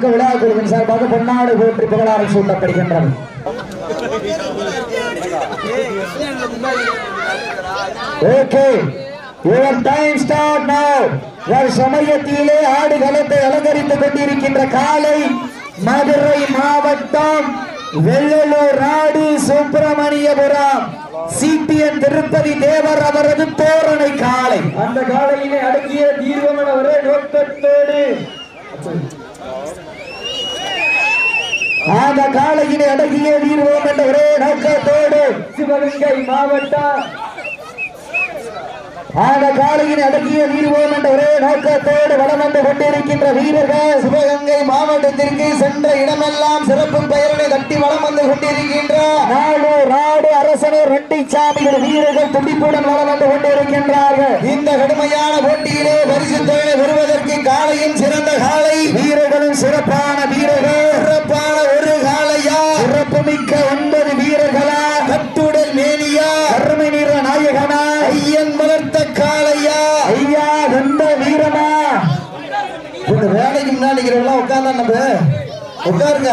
வீரர்களுக்கு விழா குழுவின் சார்பாக பொன்னாடு போற்றி புகழாரம் சூட்டப்படுகின்றது. Okay. Your time start now ஒரு சமயத்திலே ஆடுகளத்தை அலங்கரித்துக் கொண்டிருக்கின்ற காலை மதுரை மாவட்டம் வெள்ளலூர் நாடு சுப்பிரமணியபுரம். சிபிஎன் திருப்பதி தேவர் அவரது தோரணை காலை. அந்த காலையிலே அடக்கிய தீர்வம் என ஒரே நோக்கத்தோடு. அந்த காலையினை அடங்கிய வீர்வோம் என்ற ஒரே நோக்கத்தோடு சிவகங்கை மாவட்டம் அந்த காலையின் அடக்கிய நீர்வோம் என்ற ஒரே நோக்கத்தோடு வளம் வந்து கொண்டிருக்கின்ற வீரர்கள் சிவகங்கை மாவட்டத்திற்கு சென்ற இடமெல்லாம் சிறப்பு பெயரினை தட்டி வளம் வந்து கொண்டிருக்கின்ற நாடு நாடு அரசனர் ரெட்டிச்சாமிகள் வீரர்கள் துடிப்புடன் வளம் வந்து கொண்டிருக்கின்றார்கள். இந்த கடுமையான போட்டியிலே பரிசு தொழிலை பெறுவதற்கு காலையும் சிறந்த காலை வீரர்களும் சிறப்பான வீரர்கள். சிறப்பான ஒரு காலையா சிறப்பு மிக்க ஒன்பது வீரர்களா கட்டுடல் மேனியா கருமை நிற நாயகனா ஐயன் வளர்த்த காளையா ஐயா வந்த வீரமா இந்த வேலைக்கு முன்னாடி உட்கார்ந்தா நம்ம உட்காருங்க.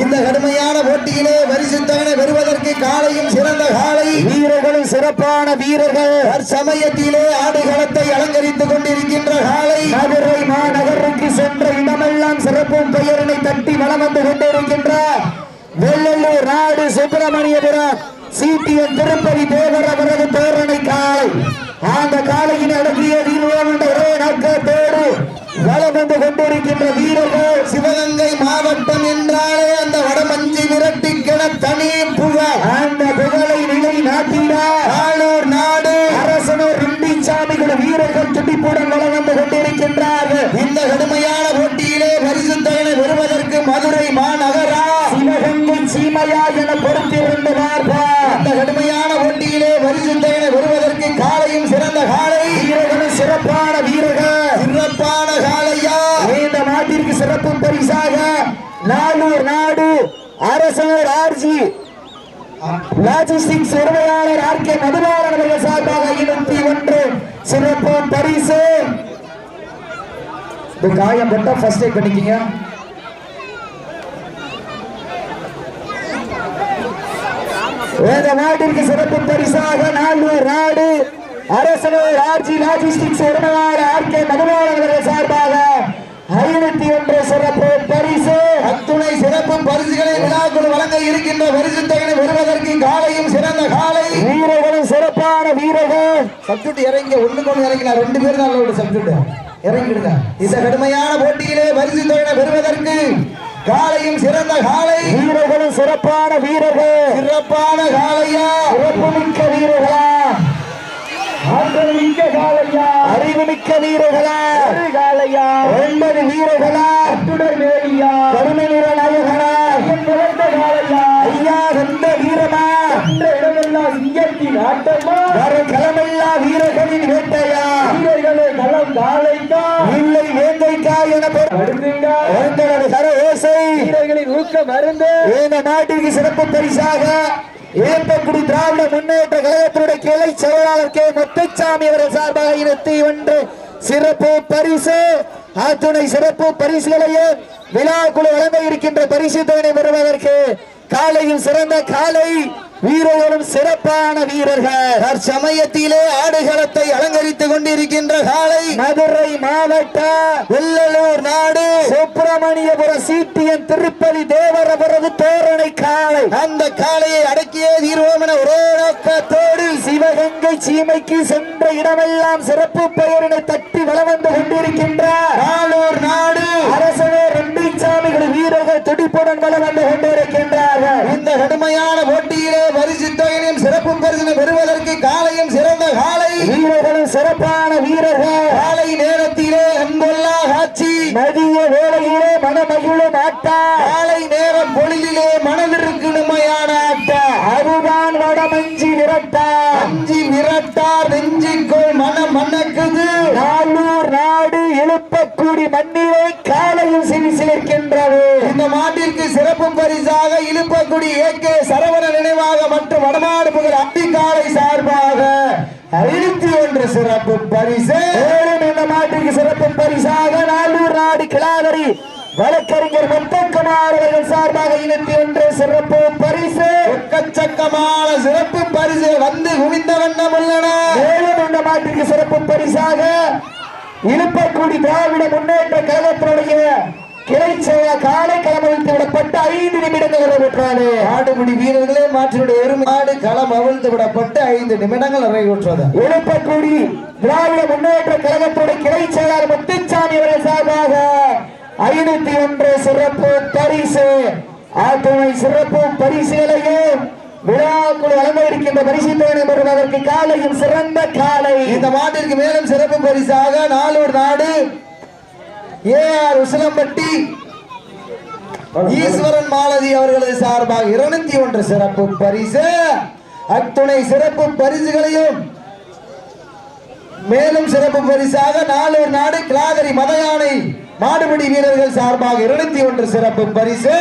இந்த கடுமையான போட்டியிலே பரிசுத்தவனை பெறுவதற்கு காலையும் சிறந்த காலை. வீரர்களும் சிறப்பான வீரர்கள். சமயத்திலே ஆடுகளத்தை அலங்கரித்துக் கொண்டிருக்கின்ற காலை. மதுரை மாநகருக்கு சென்ற இடமெல்லாம் சிறப்பும் பெயரினை தட்டி வலம் வந்து கொண்டிருக்கின்ற வெள்ளலூர் நாடு சுப்பிரமணியபுரம் சிபிஎன் திருப்பதி தேவர் அவரது தோரணை காலை அந்த காலையின் நடக்கிய வீரர்கள் ஒரே நோக்கத்தோடு வலம் வந்து கொண்டிருக்கின்ற வீரர்கள் சிவகங்கை மாவட்டம் என்றாலே அந்த வடமஞ்சி விரட்டிக்கென தனி புகழ் அந்த புகழை நிலை நாட்டினார் ஆளூர் நாடு. அரசனூர் ரெண்டி சாமிகள் வீரர்கள் துடிப்புடன் வலம் வந்து கொண்டிருக்கின்றார்கள். இந்த கடுமையான போட்டியிலே பரிசு தகனை பெறுவதற்கு மதுரை மாநகரா? சிவகங்கை சீமையா என பொறுத்திருந்து அந்த கடுமையான போட்டியிலே பரிசு தகனை பெறுவதற்கு சிறந்த காலை. வீரர்களும் சிறப்பான வீரர்கள். சிறப்பான காலையா. இந்த நாட்டிற்கு சிறப்பு பரிசாக நானூர் நாடு அரசர் ஆர்ஜி. லாஜிஸ்டிக்ஸ் உரிமையாளர் ஆர் கே மதுபாலன் அவர்கள் சார்பாக இருபத்தி ஒன்று சிறப்பு பரிசு. இந்த காயம் பட்டா ஃபர்ஸ்ட் எய்ட் பண்ணிக்கிங்க. இந்த நாட்டிற்கு சிறப்பு பரிசாக நானூர் நாடு அரசனூர் ஆர்ஜி லாஜிஸ்டிக்ஸ் உரிமையாளர் ஆர் கே அவர்கள் சார்பாக ஐநூத்தி ஒன்று சிறப்பு பரிசு. அத்துணை சிறப்பு பரிசுகளை விழாக்குழு வழங்க இருக்கின்ற பரிசு தொகையை பெறுவதற்கு காலையும் சிறந்த காலை. வீரர்களும் சிறப்பான வீரர்கள். சப்ஜெக்ட் இறங்கி ஒண்ணுக்கு ஒண்ணு இறங்கினா ரெண்டு பேரும் தான் ஒரு சப்ஜெக்ட். இறங்கிடுங்க. இந்த கடுமையான போட்டியிலே பரிசு தொகையை பெறுவதற்கு காலையும் சிறந்த காலை. வீரர்களும் சிறப்பான வீரர்கள். சிறப்பான காலையா? சிறப்புமிக்க வீரர்களா? ஆற்றல் மிக்க காலையா அறிவுமிக்க வீரர்களா. ஒரு காலையா ஒன்பது வீரர்களா. அத்துடன் மேலியா கருமை நிற நாயகனா. வளர்ந்த காலையா ஐயா வந்த வீரமா. இந்த இடமெல்லாம் சிங்கத்தின் ஆட்டமா. வரும் களமெல்லா வீரர்களின் வேட்டையா. வீரர்களே களம் காலைக்கா இல்லை வேங்கைக்கா என அடுத்துங்க பொருந்தனது கர ஓசை. வீரர்களின் ஊக்க மருந்து. இந்த நாட்டிற்கு சிறப்பு பரிசாக ஏற்பக்குடி திராவிட முன்னேற்ற கழகத்தினுடைய கிளை செயலாளர் கே. முத்துச்சாமி அவர்கள் சார்பாக இருபத்தி ஒன்று சிறப்பு பரிசு. அத்துணை சிறப்பு பரிசுகளையும் விழா குழு வழங்க இருக்கின்ற பரிசு தொகை பெறுவதற்கு காலையில் சிறந்த காலை வீரர்களும் சிறப்பான வீரர்கள். தற்சமயத்திலே ஆடுகளத்தை அலங்கரித்துக் கொண்டிருக்கின்ற காலை மதுரை மாவட்ட வெள்ளலூர் நாடு. சுப்பிரமணியபுரம் சிபிஎன் திருப்பதி தேவர் அவரது தோரணை காலை. அந்த காலையை அடக்கிய தீர்வோம் என ஒரே நோக்கத்தோடு சிவகங்கை சீமைக்கு சென்ற இடமெல்லாம் சிறப்பு பெயரினை தட்டி வலம் வந்து கொண்டிருக்கின்ற நாடு. அரசனர் வலம் வந்து கொண்டிருக்கின்றார்கள் இந்த கடுமையான போட்டியிலே பரிசு தொகையினையும் சிறப்பும் பரிசினை பெறுவதற்கு காலையும் சிறந்த காலை. வீரர்களும் சிறப்பான வீரர்கள். காலை நேரத்திலே அன்பொல்லா காட்சி. மதிய வேளையிலே மனமகிழும் ஆட்டா காலை நேரம் பொழுதிலே மனதிற்கு நிமையான ஆட்டா. அதுதான் வடமஞ்சி விரட்டா. அஞ்சி விரட்டார் நெஞ்சிக்குள் மனம் மணக்குது. நாளூர் நாடு எழுப்பக்கூடி மண்ணிலே காலையில் சிரிசிலிருக்கின்றது இந்த மாட்டிற்கு சிறப்பு பரிசாக இழுப்பக்குடி ஏ கே சரவண நினைவாக மற்றும் வடமாடு புகழ் அம்பிகாலை சார்பாக ஐநூத்தி ஒன்று சிறப்பு பரிசு. இந்த மாட்டிற்கு சிறப்பு பரிசாக நாளூர் நாடு கிளாகரி வழக்கறிஞர் முத்தக்குமார் அவர்கள் சார்பாக இருபத்தி ஒன்று சிறப்பு பரிசு. எக்கச்சக்கமான சிறப்பு பரிசு வந்து குவிந்த வண்ணம் உள்ளன. மேலும் இந்த மாட்டிற்கு சிறப்பு பரிசாக இழுப்பக்குடி திராவிட முன்னேற்ற கழகத்தினுடைய கிளை காலை களமழித்து விடப்பட்ட ஐந்து நிமிடங்கள் நிறைவேற்றாது ஆடுபிடி வீரர்களே மாற்றினுடைய ஒரு மாடு களம் அவிழ்த்து விடப்பட்டு ஐந்து நிமிடங்கள் நிறைவுற்றது இழுப்பக்குடி திராவிட முன்னேற்ற கழகத்துடைய கிளை செயலாளர் முத்துச்சாமி அவர்கள் சார்பாக ஐநூத்தி ஒன்று சிறப்பு பரிசு. ஆத்துணை சிறப்பு பரிசுகளையும் விழாக்குழு வழங்க இருக்கின்ற பரிசு தொகை பெறுவதற்கு காலையும் சிறந்த காலை. இந்த மாட்டிற்கு மேலும் சிறப்பு பரிசாக நாலூர் நாடு ஏ ஆர் உசிலம்பட்டி ஈஸ்வரன் மாலதி அவர்களது சார்பாக இருநூத்தி ஒன்று சிறப்பு பரிசு. அத்துணை சிறப்பு பரிசுகளையும் மேலும் சிறப்பு பரிசாக நாலூர் நாடு கிளாகரி மதயானை மாடுபிடி வீரர்கள் சார்பாக இருநூத்தி ஒன்று சிறப்பு பரிசு.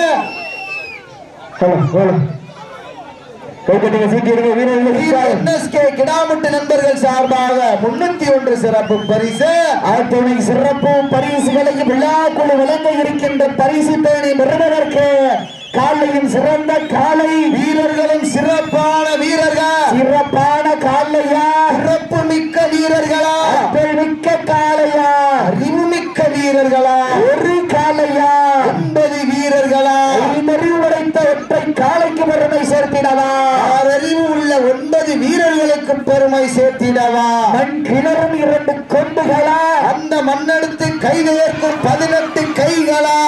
வீரர்கள் NSK கிடாமுட்டு நண்பர்கள் சார்பாக முன்னூத்தி ஒன்று சிறப்பு பரிசு. அத்துணை சிறப்பு பரிசுகளையும் விழாக்குழு வழங்க இருக்கின்ற பரிசு பேணி பெறுவதற்கு காலையும் சிறந்த காலை. வீரர்களும் சிறப்பான வீரர்கள். சிறப்பான காலையா? சிறப்பு மிக்க வீரர்களா? மிக்க காளையா அறிவு மிக்க வீரர்களா? ஒரு காளையா ஒன்பது வீரர்களா? ஒற்றை காளைக்கு பெருமை சேர்த்திடவா? அறிவு உள்ள ஒன்பது வீரர்களுக்கு பெருமை சேர்த்திடவா? மண் கிணறும் இரண்டு கொண்டுகளா? அந்த மண்ணெடுத்து கைதேர்க்கும் பதினெட்டு கைகளா?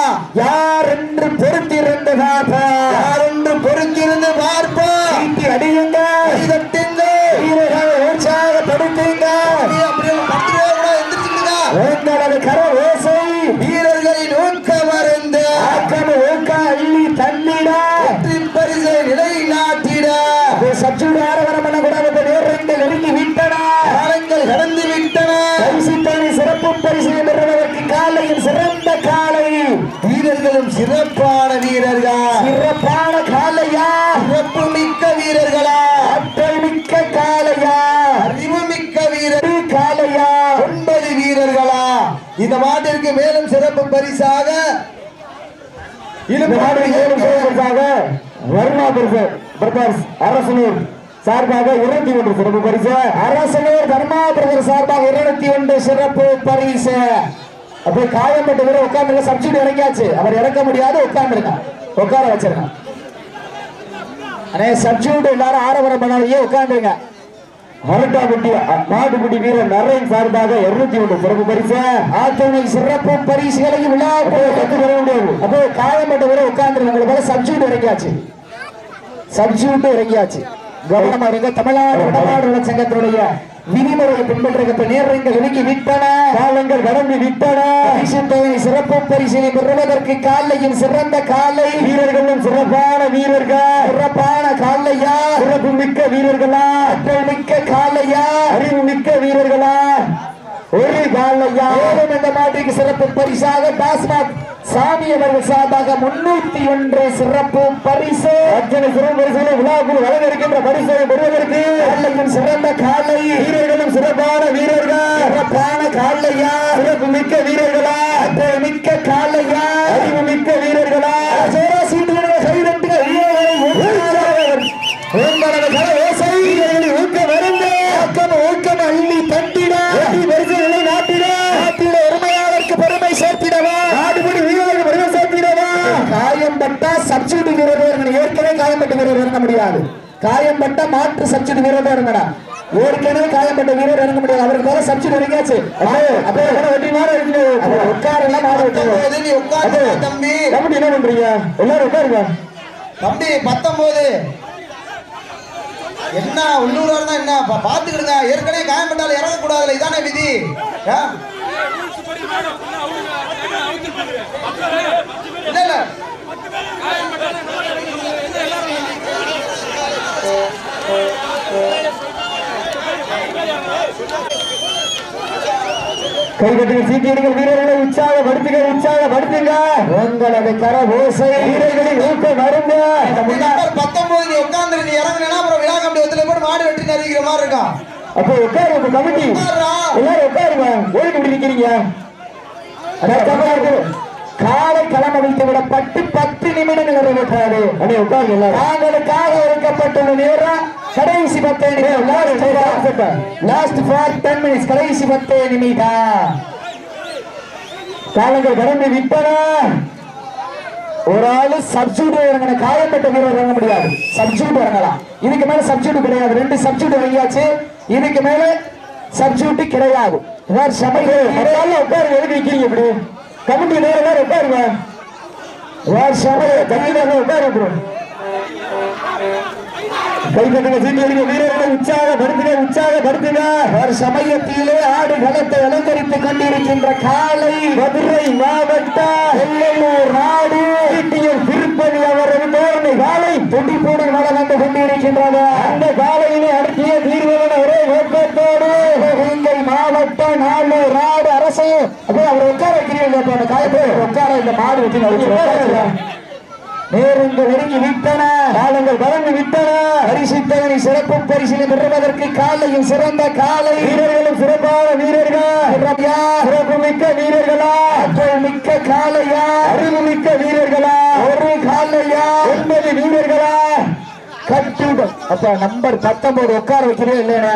யார் என்று பொறுத்திருந்து பாப்பா யார் என்று பொறுத்திருந்து பார்ப்போம் சீட்டி அடியுங்க. வீரர்களை உற்சாகப்படுத்துங்க. அப்படியே அப்படியே சச்சுடு ஆரவரம் பண்ணக்கூடாது. நேரங்கள் நெருங்கி விட்டனா. காலங்கள் கடந்து விட்டன. சிறப்பு பரிசு பெறுவதற்கு காலையில் சிறந்த காலை. வீரர்களும் சிறப்பான வீரர்கள்? சிறப்பான காலையா? சிறப்பு மிக்க வீரர்களா? ஆற்றல் மிக்க காலையா? அறிவு மிக்க வீரர் காலையா? ஒன்பது வீரர்களா? இந்த மாட்டிற்கு மேலும் சிறப்பு பரிசாக மாதிரி ஏழு வர்மா பரிசு? பிரதர்ஸ் அரசனூர் சார்பாக இருபத்தி ஒன்று சிறப்பு பரிசு. அரசனூர் தர்மா பிரதர் சார்பாக இருபத்தி ஒன்று சிறப்பு பரிசு. அப்போ காயம்பட்ட வீரர் உட்கார்ந்து சப்சிடி இறங்கியாச்சு. அவர் இறக்க முடியாது உட்கார்ந்துருக்கான். உட்கார வச்சிருக்கான். அண்ணே சப்சிடியூட் எல்லாரும் ஆரவரம் பண்ணாதீங்க உட்காந்துருங்க அரட்டாபட்டி மாட்டுக்குட்டி வீரர் நரேன் சார்பாக இருநூத்தி ஒன்று சிறப்பு பரிசு. ஆத்துணை சிறப்பு பரிசுகளையும் விழா கத்து பெற முடியாது. அப்போ காயம்பட்ட வீரர் உட்கார்ந்து உங்களுக்கு சப்சிடியூட் இறங்கியாச்சு. சப்சிடியூட் இறங்கியாச்சு. கவனமா இருங்க. தமிழ்நாடு வடநாடு சங்கத்தினுடைய விதிமுறையை பின்பற்ற நேரங்கள் ஒதுக்கி விட்டன. காலங்கள் கடந்து விட்டன. சிறப்பு பரிசீலனை பெறுவதற்கு காலையும் சிறந்த காலை. வீரர்களும் சிறப்பான வீரர்கள். சிறப்பான காலையா? சிறப்பு மிக்க வீரர்களா? அற்றல் மிக்க காலையா? அறிவு மிக்க வீரர்களா? ஒரு காலையா? மேலும் இந்த மாட்டிற்கு சிறப்பு பரிசாக டாஸ்மாக் சாமி அவர்கள் சார்பாக முன்னூத்தி ஒன்று சிறப்பு பரிசு. அத்தனை சிறப்பு பரிசுகளை விழாக்குழு வழங்க இருக்கின்ற பரிசை பெறுவதற்கு காலையும் சிறந்த காலை. வீரர்களும் சிறப்பான வீரர்கள். சிறப்பான காலையா? சிறப்பு மிக்க வீரர்களா? மிக்க காலையா? அறிவு மிக்க வீரர்களா? சோரா சீட்டுகளை கைதட்டுக சப்சிடி வீரர் இறங்கணும் ஏற்கனவே காயம்பட்ட வீரர் இறங்க முடியாது காயம்பட்ட மாற்று சப்சிடி வீரர் தான் இறங்கடா ஏற்கனவே காயம்பட்ட வீரர் இறங்க முடியாது அவருக்கு போல சப்சிடி இறங்கியாச்சு அப்படியே வெட்டி மாற இருக்கு உட்காரெல்லாம் மாற பத்தொன்பது நீ உட்கார்ந்து தம்பி கமிட்டி என்ன பண்றீங்க எல்லாரும் உட்காருங்க தம்பி பத்தொன்பது என்ன உள்ளூரா இருந்தா என்ன பா- பாத்துக்கிடுங்க ஏற்கனவே காயப்பட்டாலும் இறங்கக்கூடாதுல இதானே விதி ஆ? இல்ல இல்ல கைகட்டுங்க சீட்டியடிகள் வீரர்களை உற்சாகப்படுத்துங்க உற்சாகப்படுத்துங்க. உங்களது கர ஓசை. வீரர்களின் ஊக்கம் வருங்க பத்தொன்பது நீ உட்கார்ந்து நீ இறங்குனா அப்புறம் விழா கம்பி ஒத்துல போட்டு மாடு வெட்டி அறிவிக்கிற மாதிரி இருக்கும் அப்போ உட்காரு உங்க கமிட்டி. எல்லாரும் உட்காருங்க. ஓடி இப்படி நிக்கிறீங்க இருக்கு. காலை களமடித்து விடப்பட்டு பத்து நிமிடங்கள் நிறைவேற்றாது. தாங்களுக்காக ஒதுக்கப்பட்டுள்ள நேரம் கடைசி பத்து நிமிடம். லாஸ்ட் ஃபார் டென் மினிட்ஸ் கடைசி பத்து நிமிடம். காலங்கள் கடந்து விட்டன. ஒரு ஆளு சப்ஜூட் இறங்கின காயப்பட்ட வீரர் இறங்க முடியாது. சப்ஜூட் இறங்கலாம். இதுக்கு மேல சப்ஜூட் கிடையாது. ரெண்டு சப்ஜூட் இறங்கியாச்சு இதுக்கு மேல சப்ஜூட் கிடையாது. வேற சபைகள் உட்காரு எழுதி வைக்கிறீங்க இப்படி. கமிட்டி நேரம் உட்காருங்க. வேற சபை தண்ணி நேரம் உட்காருங்க கைப்பற்றுங்க சீட்டு அடிக்க வீரர்களை உற்சாகப்படுத்துங்க உற்சாகப்படுத்துங்க ஒரு சமயத்திலே ஆடு களத்தை அலங்கரித்துக் கொண்டிருக்கின்ற காலை மதுரை மாவட்ட எல்லையூர் நாடு. ஈட்டியர் திருப்பதி அவரது தோரணை காலை துடிப்புடன் வளம் கொண்டிருக்கின்றது. அந்த காலையிலே அடக்கிய தீர்வுடன் ஒரே நோக்கத்தோடு சிவகங்கை மாவட்ட நாளூர் நாடு அரசையும் அப்போ அவர் உட்கார வைக்கிறீங்க உட்கார இந்த மாடு வச்சு நேரங்கள் நெருங்கி விட்டன காலங்கள் வளர்ந்து விட்டன. பரிசுத்தவனை சிறப்பு பரிசிலை பெறுவதற்கு காலையும் சிறந்த காலை. வீரர்களும் சிறப்பான வீரர்கள். சிறப்பு மிக்க வீரர்களா? அற்றல் மிக்க காலையா? அறிவு மிக்க வீரர்களா? ஒரு காலையா? ஒன்பது வீரர்களா? கட்டுடன் அப்ப நம்பர் பத்தொன்பது உட்கார வைக்கிறேன் இல்லையா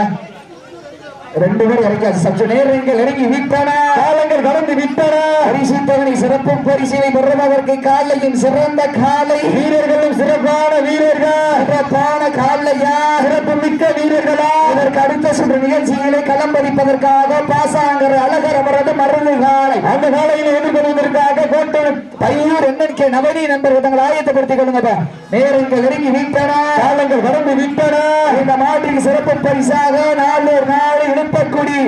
ரெண்டு பேர் இறக்காது சற்று நேரங்கள் இறங்கி விட்டன. காலங்கள் கடந்து விட்டன. பரிசுத்தவனை சிறப்பு பரிசினை பெறுவதற்கு காலையும் சிறந்த காலை. வீரர்களும் சிறப்பான வீரர்கள். சிறப்பான காலையா? சிறப்பு மிக்க வீரர்களா? இதற்கு அடுத்த சுற்று நிகழ்ச்சிகளை களம்பதிப்பதற்காக பாசாங்கர் அழகர் அவரது மருந்து காலை. அந்த காலையில் எதிர்கொள்வதற்காக கோட்டை பையூர் எண்ணெய் நவனி நண்பர்கள் தங்கள் ஆயத்தப்படுத்திக் கொள்ளுங்க நேரங்கள் நெருங்கி விட்டன. காலங்கள் கடந்து விட்டன. இந்த மாட்டின் சிறப்பு பரிசாக நாலு நாடு இழுப்பக்குடி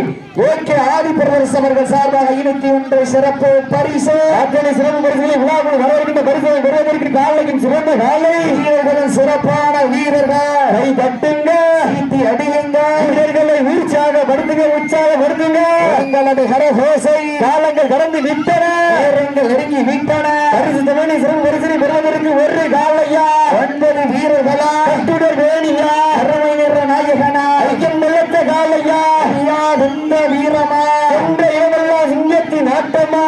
ஏகே ஆதி பிரதர்ஸ் அவர்கள் சார்பாக ஐநூத்தி ஒன்று சிறப்பு பரிசு. அத்தனை சிறப்பு பரிசுகளை விழாக்குழு வரவேற்கின்ற பரிசுகளை பெறுவதற்கு காலையும் சிறந்த காலை. வீரர்களும் சிறப்பான வீரர்கள். கை தட்டுங்க. சீட்டி அடியுங்க. வீரர்களை உற்சாகப்படுத்துங்க உற்சாகப்படுத்துங்க. எங்களது கரகோசை காலங்கள் கடந்து விட்டன. நேரங்கள் நெருங்கி விட்டன. பரிசு தமிழை சிறப்பு பரிசினை பெறுவதற்கு ஒரு காலையா? ஒன்பது வீரர்களா? கட்டுடர் வேணியா? அருமை நிற நாயகனா? ஐயம் நிலத்த காலையா? வீரமா? எந்த சிங்கத்தின் ஆட்டமா?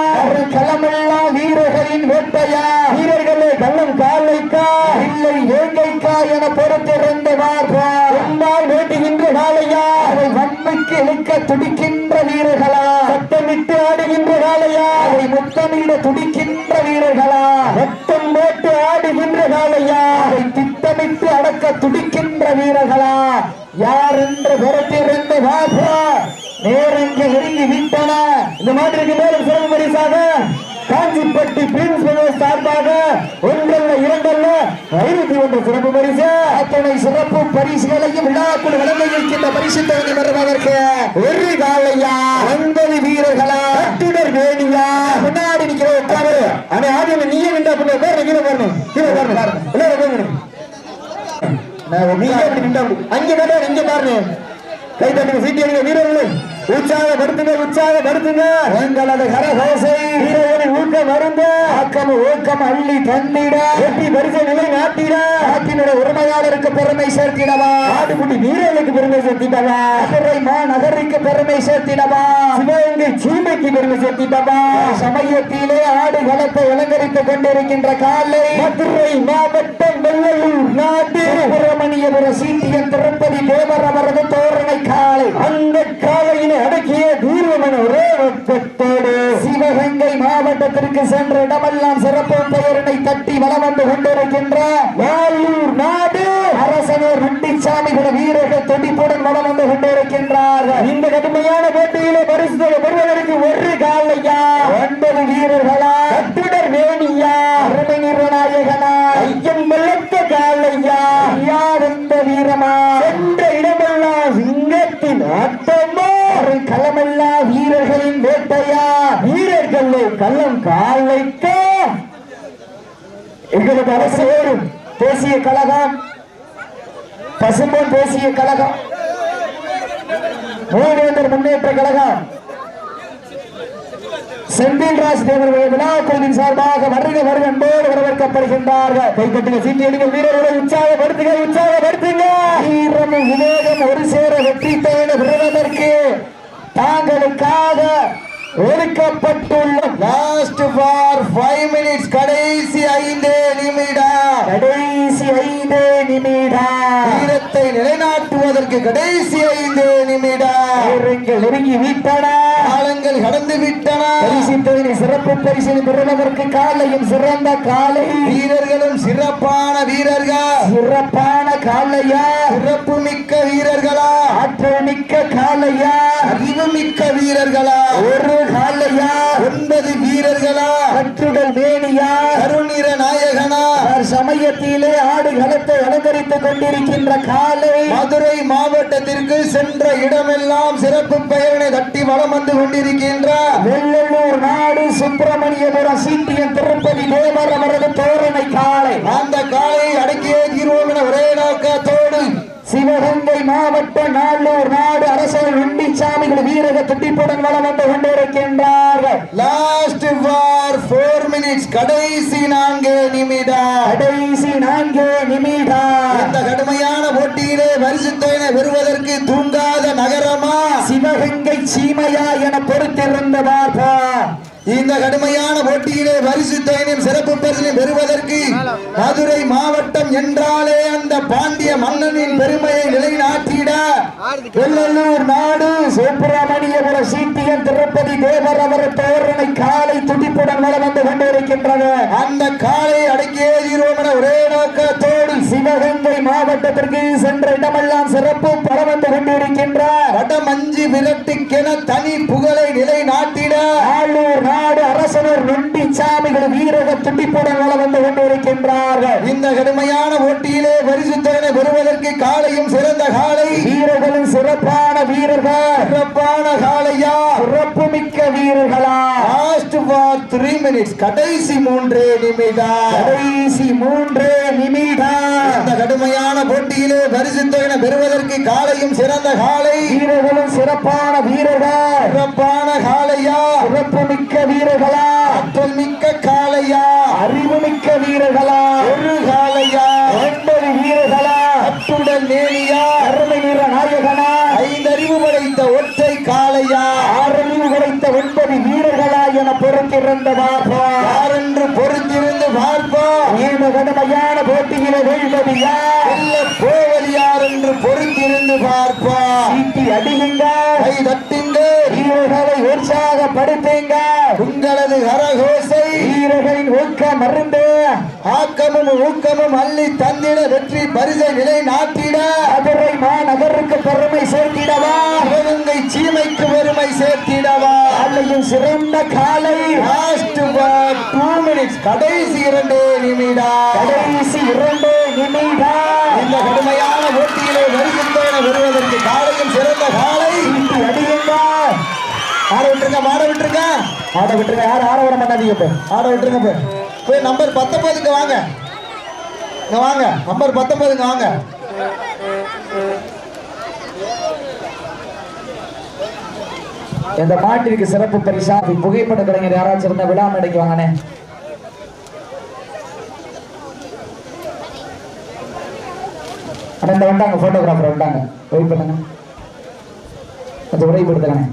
களமெல்லாம் வீரர்களின் வேட்டையா? வீரர்களே கள்ளம் காலைக்கா? இல்லை வேங்கைக்கா என பொறுத்திருந்த வார்பா என்னால் வேட்டுகின்ற காலையா அதை வன்மைக்கு இழுக்க துடிக்கின்ற வீரர்களா? சத்தமிட்டு ஆடுகின்ற காலையா அதை முத்தமிட துடிக்கின்ற வீரர்களா? ரத்தம் போட்டு ஆடுகின்ற காலையா அதை திட்டமிட்டு அடக்க துடிக்கின்ற வீரர்களா? யார் என்று பொறுத்திருந்த வார்பா நேரங்கள் நெருங்கி விட்டன இந்த மாட்டிற்கு மேலும் சிறப்பு பரிசாக காஞ்சிப்பட்டி பிரின்ஸ் பிரதேஷ் சார்பாக ஒன்றல்ல இரண்டல்ல ஐநூத்தி ஒன்று சிறப்பு பரிசு. அத்தனை சிறப்பு பரிசுகளையும் விழாக்குள் வழங்க இருக்கின்ற பரிசு தொகுதி வருவதற்கு ஒரு காலையா ஒன்பது வீரர்களா? கட்டுடர் வேணியா? முன்னாடி நிக்கிற உட்காரு ஆனா ஆதியம் நீயே நின்றா பண்ண பேர் கீழே வரணும் கீழே வரணும் எல்லாரும் போகணும் நீங்க அப்படி நின்றா அங்க வேண்டாம் இங்க பாருங்க கை தட்டுங்க சீட்டி அடிங்க வீரர்கள் உற்சாகப்படுத்துங்க உற்சாகப்படுத்துங்க. எங்களது கரகோசை. ஊக்கம் வருந்த ஆக்கம் ஊக்கம் அள்ளி தந்திட. வெற்றி பரிசை நிலை நாட்டிட. நாட்டினுடைய உரிமையாளருக்கு பெருமை சேர்த்திடவா. ஆட்டுக்குட்டி வீரர்களுக்கு பெருமை சேர்த்திடவா. மதுரை மாநகருக்கு பெருமை சேர்த்திடவா. சிவகங்கை சீமைக்கு பெருமை சேர்த்திடவா. சமயத்திலே ஆடு களத்தை அலங்கரித்துக் கொண்டிருக்கின்ற காலை. மதுரை மாவட்டம் வெள்ளலூர் நாடு. சுப்பிரமணியபுர சீட்டியன் திருப்பதி தேவர் அவரது தோரணை காலை. அந்த காலையினை அடக்கிய தீர்வமன ஒரே நோக்கத்தோடு சிவகங்கை மாவட்டத்திற்கு சென்ற இடமெல்லாம் சிறப்பு பெயரினை தட்டி வலம் வந்து கொண்டிருக்கின்ற வேலூர் நாடு. அரசனர் ரெட்டிச்சாமி கூட வீரர்கள் துடிப்புடன் வலம் வந்து கொண்டிருக்கின்றார்கள். இந்த கடுமையான போட்டியிலே பரிசு தொகை பெறுவதற்கு ஒரு காலையா? ஒன்பது வீரர்களா? கட்டுடர் வேணியா? அருமை நிர்ணாயகனா ஐயம் வெள்ளத்த காலையா? யார் இந்த வீரமா? சென்ற இடமெல்லாம் சிங்கத்தின் ஆட்டமா? ஒரு களமல்லா வீரர்களின் வேட்டையா? வீரர்களை களம் காலைக்கா. எங்களுக்கு அரசு ஓடும் தேசிய கழகம். பசும்பொன் தேசிய கழகம். மூவேந்தர் முன்னேற்ற கழகம். செந்தில்ராஜ் தேவர்கள் விழா குழுவின் சார்பாக வருக வருக அன்போடு வரவேற்கப்படுகின்றார்கள். கைப்பற்றுங்க சீட்டி வீரர்களை உற்சாகப்படுத்துங்க உற்சாகப்படுத்துங்க. வீரமும் விவேகம் ஒரு சேர வெற்றி தேட பெறுவதற்கு தாங்களுக்காக ஒதுக்கப்பட்டுள்ள லாஸ்ட் ஃபார் ஃபைவ் மினிட்ஸ் கடைசி ஐந்து நிமிடம். கடைசி ஐந்து நிமிடம். வீரத்தை நிலைநாட்டுவதற்கு கடைசி ஐந்து நிமிடம். நேரங்கள் நெருங்கி விட்டன. காலங்கள் கடந்து விட்டன. பரிசு தொகுதி சிறப்பு பரிசினை பெறுவதற்கு காலையும் சிறந்த காலை. வீரர்களும் சிறப்பான வீரர்கள். சிறப்பான காலையா? சிறப்பு மிக்க வீரர்களா? ஆற்றல் மிக்க காலையா? அறிவு மிக்க வீரர்களா? ஒரு காலையா? ஒன்பது வீரர்களா? கற்றுடல் மேனியா? கருநிற நாயகனா? சமயத்திலே ஆடு களத்தை அலங்கரித்துக் கொண்டிருக்கின்ற காலை மதுரை மாவட்டத்திற்கு சென்ற இடமெல்லாம் சிறப்பு பெயரினை தட்டி வலம் வந்து கொண்டிருக்கின்ற வெள்ளலூர் நாடு சுப்பிரமணியபுரம் சீட்டியன் திருப்பதி தேவர் அவரது தோரணை காலை. அந்த காலை அடக்கியே தீர்வோம் என ஒரே நோக்கத்தோடு சிவகங்கை மாவட்ட நாளூர் நாடு அரசர் வெண்டிச்சாமிகள் வீரக துட்டிப்புடன் வளம் வந்து கொண்டிருக்கின்றார்கள். லாஸ்ட் மினிட்ஸ் கடைசி நான்கு நிமிடம். கடைசி நான்கு நிமிடம். இந்த கடுமையான போட்டியிலே பரிசுத்தோயினை பெறுவதற்கு தூங்காத நகரமா? சிவகங்கை சீமையா என பொறுத்திருந்த பார்ப்போம் இந்த கடுமையான போட்டியிலே பரிசுத்தோயினும் சிறப்பு பரிசினை பெறுவதற்கு மதுரை மாவட்டம் என்றாலே அந்த பாண்டிய மன்னனின் பெருமையை நிலைநாட்டிட வெள்ளலூர் நாடு சுப்பிரமணியபுரம் சீட்டியன் திருப்பதி தேவர் அவர் தோரணை காலை துடிப்புடன் வளம் வந்து கொண்டிருக்கின்றது அந்த காலை அடக்கியே தீர்வோம் என ஒரே நோக்கத்தோடு சிவகங்கை மாவட்டத்திற்கு சென்ற இடமெல்லாம் சிறப்பு பலம் வந்து கொண்டிருக்கின்ற வடமஞ்சி விரட்டுக்கென தனி புகழை நிலைநாட்டிட. ஆளூர் நாடு அரசனர் நொண்டி சாமிகள் வீரக துடிப்புடன் வளம் வந்து கொண்டிருக்கின்றார்கள் இந்த கடுமையான போட்டியிலே பரிசுத்தோயினை பெறுவதற்கு காலையும் சிறந்த காலை வீரர்களும் சிறப்பான வீரர்கள். சிறப்பான காலையா சிறப்பு மிக்க வீரர்களா லாஸ்ட் ஃபார் த்ரீ மினிட்ஸ் கடைசி மூன்று நிமிடம். கடைசி மூன்று நிமிடம். இந்த கடுமையான போட்டியிலே பரிசுத்தோயினை பெறுவதற்கு காலையும் சிறந்த காலை. வீரர்களும் சிறப்பான வீரர்கள். சிறப்பான காலையா? சிறப்பு மிக்க வீரர்களா? ஆற்றல் மிக்க காலையா? அறிவு மிக்க வீரர்களா? ஒரு காலையா? ஒன்பது வீரர்களா? அத்துடன் நேனியா அருமை நிற நாயகனா ஐந்தறிவு படைத்த ஒற்றை காலையா? ஆறறிவு கிடைத்த ஒன்பது என பொறுத்திருந்த பார்ப்போம் யாரென்று பொறுத்திருந்து பார்ப்போம் இந்த கடுமையான போட்டியில வெல்வது யார்? போவது யார் என்று பொறுத்திருந்து பார்ப்போம் சீட்டி அடியுங்க. கை தட்டுங்க வீரர்களை உற்சாகப்படுத்துங்க. உங்களது கரகோசை. வீரர்களின் ஊக்கம் மருந்து ஆக்கமும் ஊக்கமும் அள்ளி தந்திட வெற்றி பரிசை நிலை நாட்டிட. மதுரை மாநகருக்கு பெருமை சேர்த்திடவா? சிவகங்கை சீமைக்கு பெருமை சேர்த்திடவா? அல்லையும் சிறந்த காலை. லாஸ்ட் டூ மினிட்ஸ் கடைசி இரண்டு நிமிடம். கடைசி இரண்டு நிமிடம். இந்த கடுமையான போட்டியிலே வருகின்றன. வருவதற்கு காலையும் சிறந்த காலை. சீட்டி ஆட விட்டுருங்க மாட விட்டுருங்க. ஆட விட்டுருங்க யாரும் ஆட விட மாட்டாதீங்க இப்போ. ஆட விட்டுருங்க போய் போய் நம்பர் பத்தொன்பதுக்கு வாங்க. இங்க வாங்க நம்பர் பத்தொன்பதுக்கு வாங்க. இந்த மாட்டிற்கு சிறப்பு பரிசா புகைப்பட கலைஞர் யாராச்சும் இருந்தா விழா மேடைக்கு வாங்கண்ணே. அண்ணா இந்த வந்தாங்க போட்டோகிராஃபர் வந்தாங்க. வெயிட் பண்ணுங்க. கொஞ்சம் உரைப்படுத்துக்கண்ணே